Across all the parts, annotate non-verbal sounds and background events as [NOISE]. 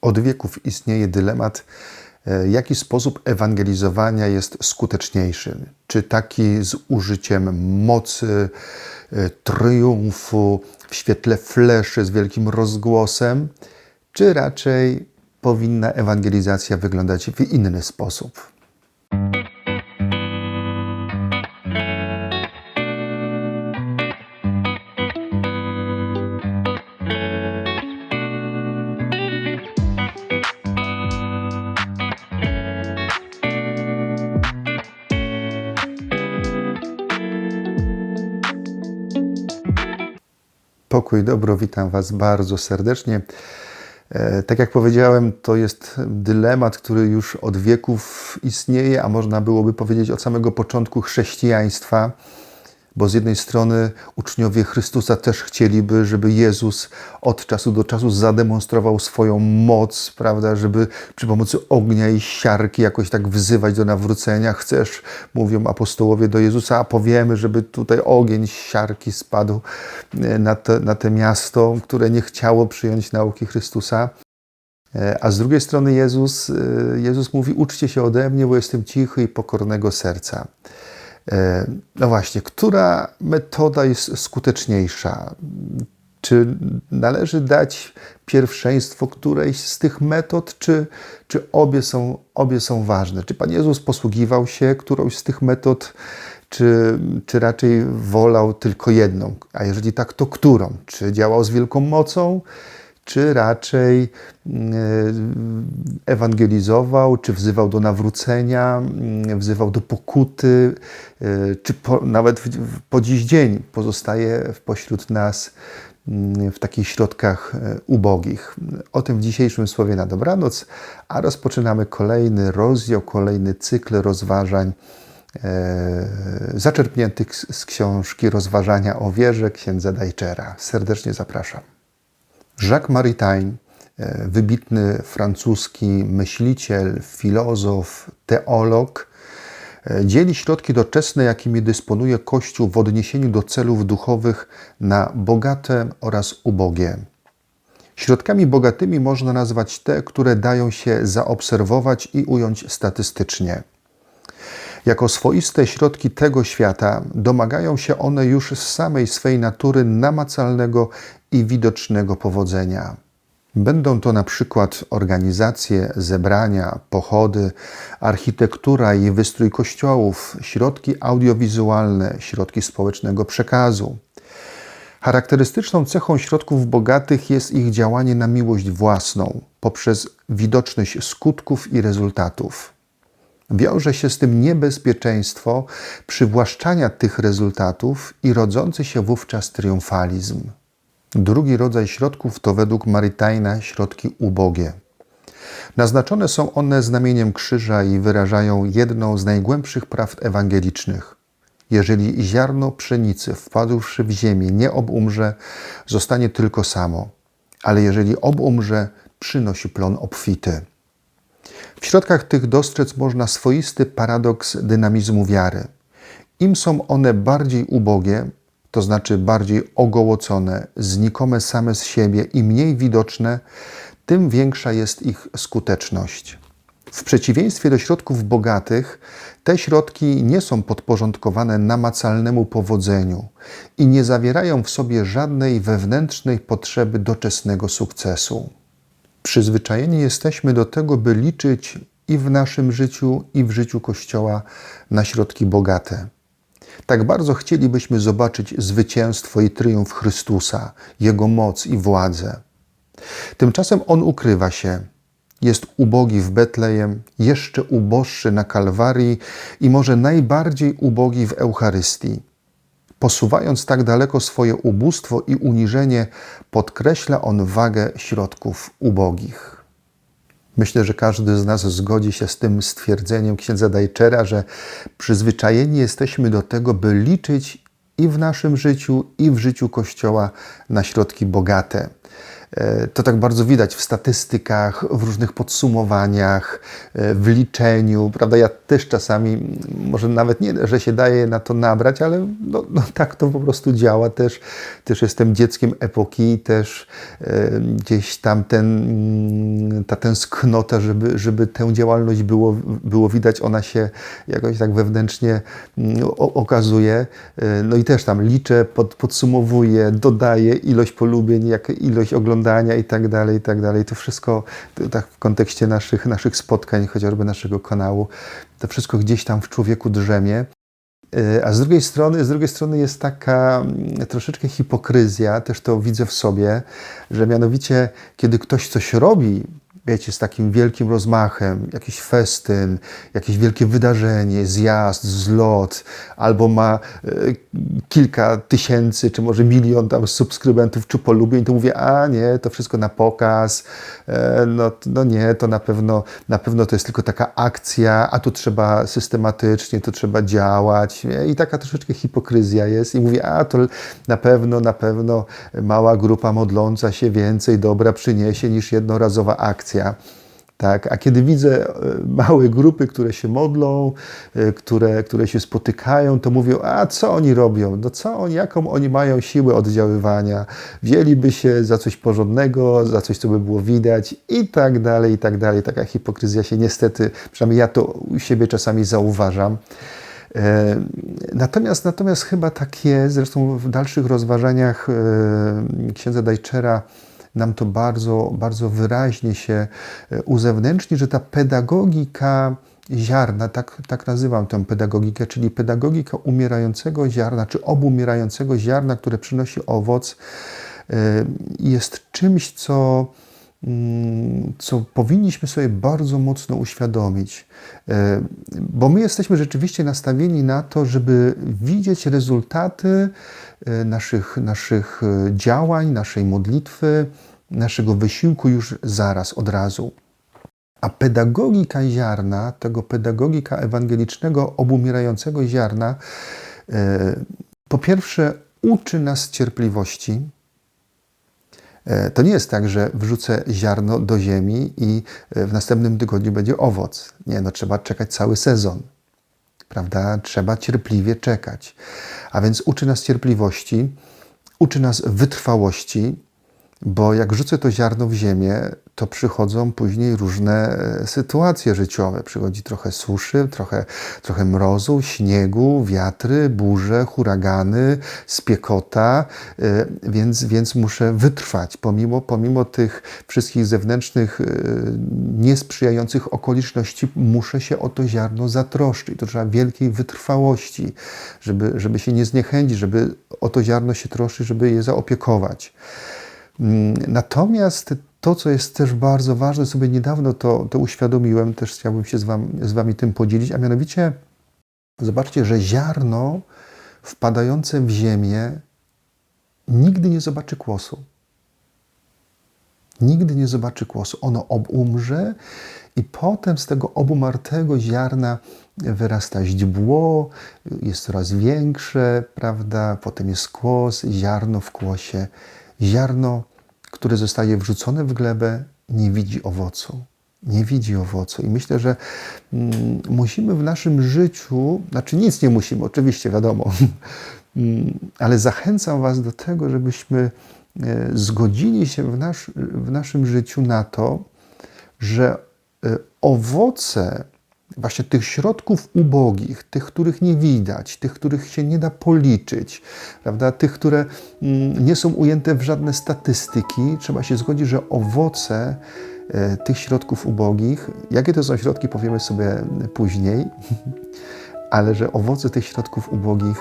Od wieków istnieje dylemat, e, jaki sposób ewangelizowania jest skuteczniejszy. Czy taki z użyciem mocy, e, triumfu, w świetle fleszy z wielkim rozgłosem, czy raczej powinna ewangelizacja wyglądać w inny sposób? Pokój, dobro, witam Was bardzo serdecznie. E, Tak jak powiedziałem, to jest dylemat, który już od wieków istnieje, a można byłoby powiedzieć od samego początku chrześcijaństwa, bo z jednej strony uczniowie Chrystusa też chcieliby, żeby Jezus od czasu do czasu zademonstrował swoją moc, prawda, żeby przy pomocy ognia i siarki jakoś tak wzywać do nawrócenia. Chcesz, mówią apostołowie do Jezusa, a powiemy, żeby tutaj ogień siarki spadł e, na te, na te miasto, które nie chciało przyjąć nauki Chrystusa. E, A z drugiej strony Jezus, e, Jezus mówi: Uczcie się ode mnie, bo jestem cichy i pokornego serca. E, No właśnie, która metoda jest skuteczniejsza? Czy należy dać pierwszeństwo którejś z tych metod, czy, czy obie, są, obie są ważne? Czy Pan Jezus posługiwał się którąś z tych metod, czy, czy raczej wolał tylko jedną? A jeżeli tak, to którą? Czy działał z wielką mocą, czy raczej mm, ewangelizował, czy wzywał do nawrócenia, mm, wzywał do pokuty, y, czy po, nawet po dziś dzień pozostaje pośród nas mm, w takich środkach e, ubogich. O tym w dzisiejszym Słowie na dobranoc, a rozpoczynamy kolejny rozdział, kolejny cykl rozważań e, zaczerpniętych z książki Rozważania o wierze księdza Dajczera. Serdecznie zapraszam. Jacques Maritain, e, wybitny francuski myśliciel, filozof, teolog, e, dzieli środki doczesne, jakimi dysponuje Kościół w odniesieniu do celów duchowych na bogate oraz ubogie. Środkami bogatymi można nazwać te, które dają się zaobserwować i ująć statystycznie. Jako swoiste środki tego świata domagają się one już z samej swej natury namacalnego i widocznego powodzenia. Będą to na przykład organizacje, zebrania, pochody, architektura i wystrój kościołów, środki audiowizualne, środki społecznego przekazu. Charakterystyczną cechą środków bogatych jest ich działanie na miłość własną poprzez widoczność skutków i rezultatów. Wiąże się z tym niebezpieczeństwo przywłaszczania tych rezultatów i rodzący się wówczas triumfalizm. Drugi rodzaj środków to według Maritajna środki ubogie. Naznaczone są one znamieniem krzyża i wyrażają jedną z najgłębszych prawd ewangelicznych. Jeżeli ziarno pszenicy wpadłszy w ziemię nie obumrze, zostanie tylko samo, ale jeżeli obumrze, przynosi plon obfity. W środkach tych dostrzec można swoisty paradoks dynamizmu wiary. Im są one bardziej ubogie, to znaczy bardziej ogołocone, znikome same z siebie i mniej widoczne, tym większa jest ich skuteczność. W przeciwieństwie do środków bogatych, te środki nie są podporządkowane namacalnemu powodzeniu i nie zawierają w sobie żadnej wewnętrznej potrzeby doczesnego sukcesu. Przyzwyczajeni jesteśmy do tego, by liczyć i w naszym życiu, i w życiu Kościoła na środki bogate. Tak bardzo chcielibyśmy zobaczyć zwycięstwo i triumf Chrystusa, Jego moc i władzę. Tymczasem On ukrywa się. Jest ubogi w Betlejem, jeszcze uboższy na Kalwarii i może najbardziej ubogi w Eucharystii. Posuwając tak daleko swoje ubóstwo i uniżenie, podkreśla on wagę środków ubogich. Myślę, że każdy z nas zgodzi się z tym stwierdzeniem księdza Dajczera, że przyzwyczajeni jesteśmy do tego, by liczyć i w naszym życiu, i w życiu Kościoła na środki bogate. E, To tak bardzo widać w statystykach, w różnych podsumowaniach, e, w liczeniu, prawda? Ja też czasami, m, może nawet nie, że się daje na to nabrać, ale no, no tak to po prostu działa. Też, też jestem dzieckiem epoki, też e, gdzieś tam ten, mm, ta tęsknota, żeby, żeby tę działalność było, było widać, ona się jakoś tak wewnętrznie mm, okazuje. No i też tam liczę, pod, podsumowuję, dodaję ilość polubień, jak ilość oglądania i tak dalej, i tak dalej. To wszystko to tak w kontekście naszych, naszych spotkań, chociażby naszego kanału, to wszystko gdzieś tam w człowieku drzemie. E, A z drugiej strony, z drugiej strony jest taka mm, troszeczkę hipokryzja, też to widzę w sobie, że mianowicie, kiedy ktoś coś robi, wiecie, z takim wielkim rozmachem, jakiś festyn, jakieś wielkie wydarzenie, zjazd, zlot, albo ma e, kilka tysięcy, czy może milion tam subskrybentów, czy polubień, to mówię, a nie, to wszystko na pokaz, e, no, no nie, to na pewno, na pewno to jest tylko taka akcja, a tu trzeba systematycznie, tu trzeba działać nie? i taka troszeczkę hipokryzja jest i mówię, a to na pewno, na pewno mała grupa modląca się więcej dobra przyniesie niż jednorazowa akcja. Tak, a kiedy widzę e, małe grupy, które się modlą, e, które, które się spotykają, to mówią, a co oni robią? No co oni, jaką oni mają siłę oddziaływania? Wzięliby się za coś porządnego, za coś, co by było widać i tak dalej, i tak dalej. Taka hipokryzja się niestety, przynajmniej ja to u siebie czasami zauważam. E, Natomiast, natomiast chyba tak jest, zresztą w dalszych rozważaniach księdza Dajczera nam to bardzo, bardzo wyraźnie się e, uzewnętrzni, że ta pedagogika ziarna, tak, tak nazywam tę pedagogikę, czyli pedagogika umierającego ziarna, czy obumierającego ziarna, które przynosi owoc, e, jest czymś, co, co powinniśmy sobie bardzo mocno uświadomić. E, Bo my jesteśmy rzeczywiście nastawieni na to, żeby widzieć rezultaty e, naszych, naszych e, działań, naszej modlitwy, naszego wysiłku już zaraz, od razu. A pedagogika ziarna, tego pedagogika ewangelicznego, obumierającego ziarna, po pierwsze uczy nas cierpliwości. E, To nie jest tak, że wrzucę ziarno do ziemi i e, w następnym tygodniu będzie owoc. Nie, no trzeba czekać cały sezon. Prawda? Trzeba cierpliwie czekać. A więc uczy nas cierpliwości, uczy nas wytrwałości, bo jak rzucę to ziarno w ziemię, to przychodzą później różne e, sytuacje życiowe. Przychodzi trochę suszy, trochę, trochę mrozu, śniegu, wiatry, burze, huragany, spiekota, e, więc, więc muszę wytrwać. Pomimo, pomimo tych wszystkich zewnętrznych, e, niesprzyjających okoliczności, muszę się o to ziarno zatroszczyć. To trzeba wielkiej wytrwałości, żeby, żeby się nie zniechęcić, żeby o to ziarno się troszczyć, żeby je zaopiekować. Mm, Natomiast to, co jest też bardzo ważne, sobie niedawno to, to uświadomiłem, też chciałbym się z, wam, z Wami tym podzielić, a mianowicie zobaczcie, że ziarno wpadające w ziemię nigdy nie zobaczy kłosu. Nigdy nie zobaczy kłosu. Ono obumrze i potem z tego obumartego ziarna wyrasta źdźbło, jest coraz większe, prawda? Potem jest kłos, ziarno w kłosie. Ziarno, które zostaje wrzucone w glebę, nie widzi owocu. Nie widzi owocu. I myślę, że mm, musimy w naszym życiu, znaczy nic nie musimy, oczywiście, wiadomo, [LAUGHS] Mm, ale zachęcam Was do tego, żebyśmy e, zgodzili się w, nasz, w naszym życiu na to, że e, owoce właśnie tych środków ubogich, tych, których nie widać, tych, których się nie da policzyć, prawda? tych, które mm, nie są ujęte w żadne statystyki, trzeba się zgodzić, że owoce e, tych środków ubogich, jakie to są środki, powiemy sobie później, [LAUGHS] ale że owoce tych środków ubogich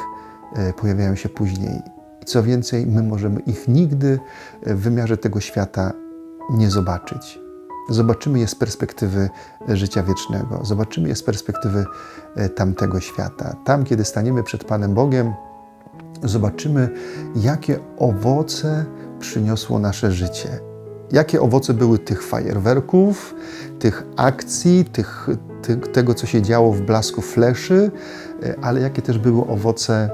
e, pojawiają się później. Co więcej, my możemy ich nigdy w wymiarze tego świata nie zobaczyć. Zobaczymy je z perspektywy życia wiecznego, zobaczymy je z perspektywy e, tamtego świata. Tam, kiedy staniemy przed Panem Bogiem, zobaczymy, jakie owoce przyniosło nasze życie. Jakie owoce były tych fajerwerków, tych akcji, tych, ty, tego, co się działo w blasku fleszy, e, ale jakie też były owoce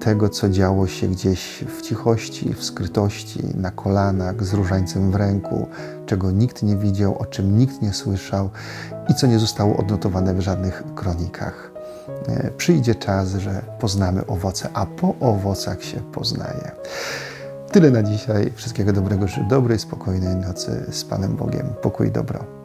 tego, co działo się gdzieś w cichości, w skrytości, na kolanach, z różańcem w ręku, czego nikt nie widział, o czym nikt nie słyszał i co nie zostało odnotowane w żadnych kronikach. E, Przyjdzie czas, że poznamy owoce, a po owocach się poznaje. Tyle na dzisiaj. Wszystkiego dobrego, dobrej, spokojnej nocy z Panem Bogiem. Pokój i dobro.